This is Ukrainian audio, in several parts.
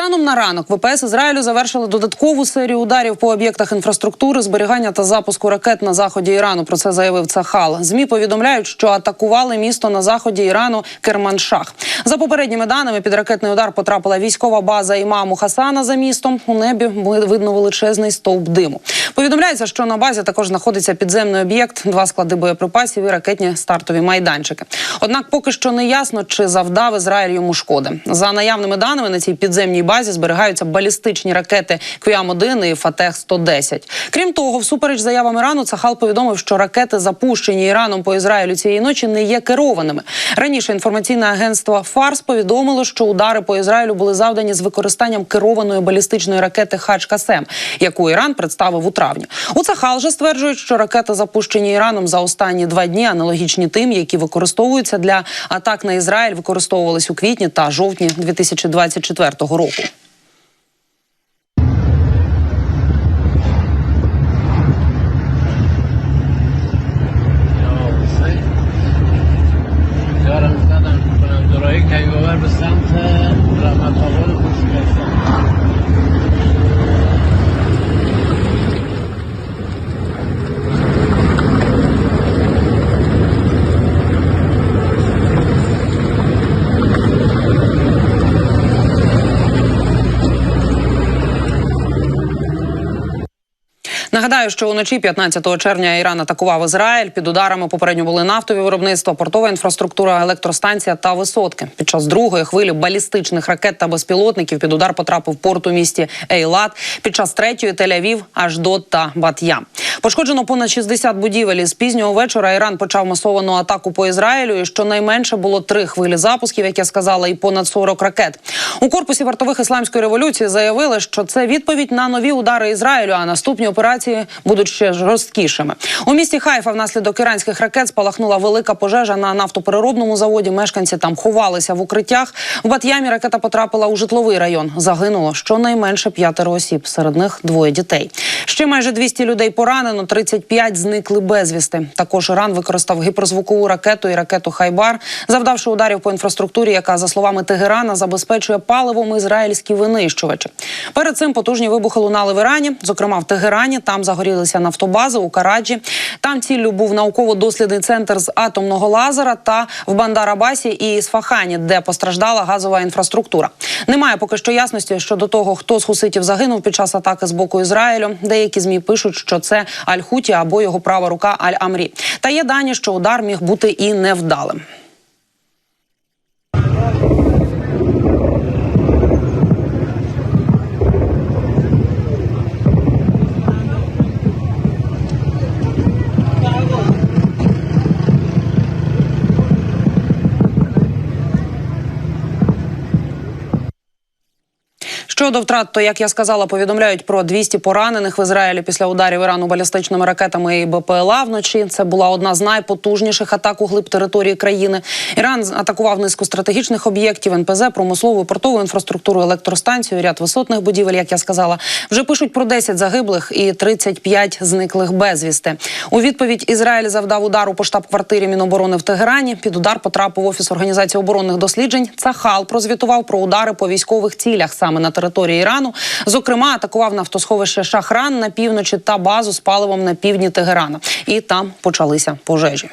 Станом на ранок ВПС Ізраїлю завершили додаткову серію ударів по об'єктах інфраструктури, зберігання та запуску ракет на заході Ірану. Про це заявив Цахал. Змі повідомляють, що атакували місто на заході Ірану Керманшах. За попередніми даними, під ракетний удар потрапила військова база імаму Хасана за містом. У небі видно величезний стовп диму. Повідомляється, що на базі також знаходиться підземний об'єкт, два склади боєприпасів і ракетні стартові майданчики. Однак поки що не ясно, чи завдав Ізраїль йому шкоди. За наявними даними на цій підземній базі зберігаються балістичні ракети Квіам-1 і Фатех 110 Крім того, всупереч заявам Ірану, Цахал повідомив, що ракети, запущені Іраном по Ізраїлю цієї ночі, не є керованими. Раніше інформаційне агентство Фарс повідомило, що удари по Ізраїлю були завдані з використанням керованої балістичної ракети Хач Касем, яку Іран представив у травні. У Цахал же стверджують, що ракети, запущені Іраном за останні два дні, аналогічні тим, які використовуються для атак на Ізраїль, використовувались у квітні та жовтні 2024 року. Нагадаю, що уночі 15 червня Іран атакував Ізраїль. Під ударами попередньо були нафтові виробництва, портова інфраструктура, електростанція та висотки. Під час другої хвилі балістичних ракет та безпілотників під удар потрапив порт у місті Ейлат. Під час третьої Тель-Авів, Аждот та Бат'ям. Пошкоджено понад 60 будівель. З пізнього вечора Іран почав масовану атаку по Ізраїлю. І щонайменше було три хвилі запусків, як я сказала, і понад 40 ракет. У корпусі вартових ісламської революції заявили, що це відповідь на нові удари Ізраїлю. А наступні операції будуть ще жорсткішими. У місті Хайфа внаслідок іранських ракет спалахнула велика пожежа на нафтопереробному заводі. Мешканці там ховалися в укриттях. В Бат'ямі ракета потрапила у житловий район. Загинуло щонайменше п'ятеро осіб. Серед них двоє дітей. Ще майже 200 людей поранено. 35 зникли безвісти. Також Іран використав гіперзвукову ракету і ракету Хайбар, завдавши ударів по інфраструктурі, яка за словами Тегерана забезпечує паливом ізраїльські винищувачі. Перед цим потужні вибухи лунали в Ірані, зокрема в Тегерані. Там загорілися нафтобази у Караджі. Там ціллю був науково-дослідний центр з атомного лазера та в Бандар-Абасі і Ісфахані, де постраждала газова інфраструктура. Немає поки що ясності щодо того, хто з хуситів загинув під час атаки з боку Ізраїлю. Деякі змі пишуть, що це Аль-Хуті або його права рука Аль-Амрі. Та є дані, що удар міг бути і невдалим. Щодо втрат, то як я сказала, повідомляють про 200 поранених в Ізраїлі після ударів Ірану балістичними ракетами і БПЛА вночі. Це була одна з найпотужніших атак у глиб території країни. Іран атакував низку стратегічних об'єктів, НПЗ, промислову портову інфраструктуру, електростанцію, ряд висотних будівель. Як я сказала, вже пишуть про 10 загиблих і 35 зниклих безвісти. У відповідь Ізраїль завдав удару по штаб-квартирі Міноборони в Тегерані. Під удар потрапив офіс організації оборонних досліджень. Цахал прозвітував про удари по військових цілях саме на території Ірану. Зокрема, атакував нафтосховище Шахран на півночі та базу з паливом на півдні Тегерана. І там почалися пожежі.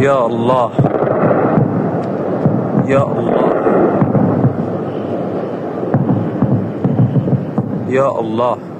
يا الله يا الله Ya Allah.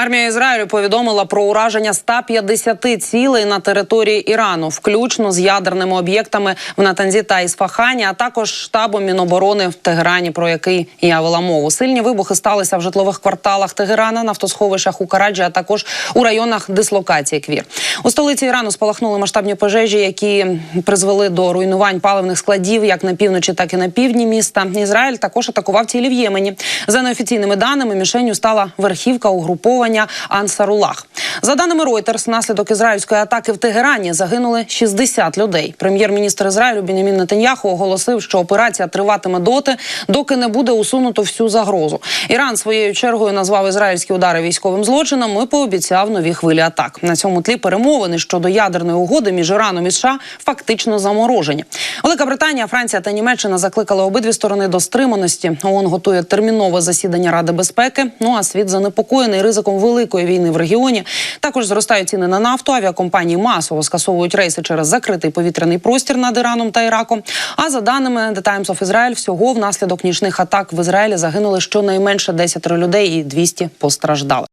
Армія Ізраїлю повідомила про ураження 150 цілей на території Ірану, включно з ядерними об'єктами в Натанзі та Ісфахані, а також штабом Міноборони в Тегерані, про який я вела мову. Сильні вибухи сталися в житлових кварталах Тегерана, нафтосховищах у Караджі, а також у районах дислокації Квір. У столиці Ірану спалахнули масштабні пожежі, які призвели до руйнувань паливних складів як на півночі, так і на півдні міста. Ізраїль також атакував цілі в Ємені. За неофіційними даними, мішенню стала верхівка угруповань угруповання Ансарулах. За даними Reuters, внаслідок ізраїльської атаки в Тегерані загинули 60 людей. Прем'єр-міністр Ізраїлю Бенямін Нетаньяху оголосив, що операція триватиме доти, доки не буде усунуто всю загрозу. Іран своєю чергою назвав ізраїльські удари військовим злочином і пообіцяв нові хвилі атак. На цьому тлі перемовини щодо ядерної угоди між Іраном і США фактично заморожені. Велика Британія, Франція та Німеччина закликали обидві сторони до стриманості. ООН готує термінове засідання Ради безпеки. Ну а світ занепокоєний ризиком великої війни в регіоні. Також зростають ціни на нафту. Авіакомпанії масово скасовують рейси через закритий повітряний простір над Іраном та Іраком. А за даними The Times of Israel, всього внаслідок нічних атак в Ізраїлі загинули щонайменше 10 людей і 200 постраждали.